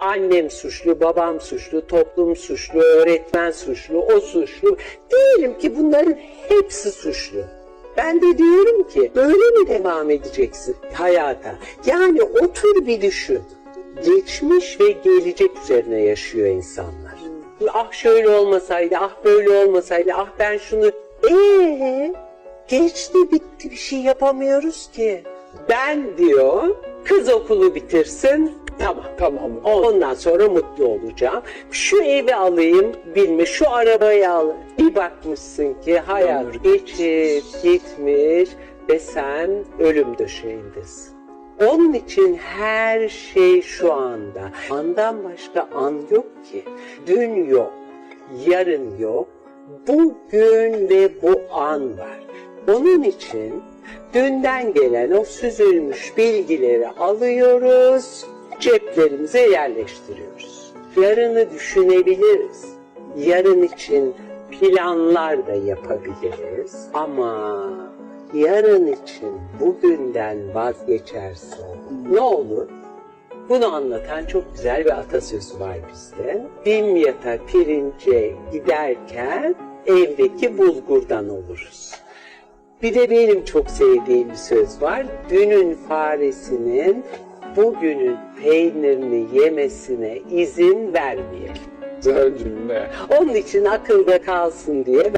annem suçlu, babam suçlu, toplum suçlu, öğretmen suçlu, o suçlu. Diyelim ki bunların hepsi suçlu. Ben de diyorum ki böyle mi devam edeceksin hayata? Yani otur bir düşün. Geçmiş ve gelecek üzerine yaşıyor insanlar. Ah şöyle olmasaydı, ah böyle olmasaydı, ah ben şunu... Eee geçti bitti bir şey yapamıyoruz ki. Ben diyor kız okulu bitirsin tamam. Tamam. Ondan sonra mutlu olacağım. Şu evi alayım bilme, şu arabayı al. Bir bakmışsın ki hayat geçip gitmiş ve sen ölüm döşeğindesin. Onun için her şey şu anda. Andan başka an yok ki. Dün yok, yarın yok. Bugün ve bu an var. Onun için dünden gelen o süzülmüş bilgileri alıyoruz, ceplerimize yerleştiriyoruz. Yarını düşünebiliriz. Yarın için planlar da yapabiliriz. Ama yarın için bugünden vazgeçersen ne olur? Bunu anlatan çok güzel bir atasözü var bizde. Dimyata pirince giderken evdeki bulgurdan oluruz. Bir de benim çok sevdiğim bir söz var. Dünün faresinin bugünün peynirini yemesine izin vermeyelim. Güzel cümle. Onun için akılda kalsın diye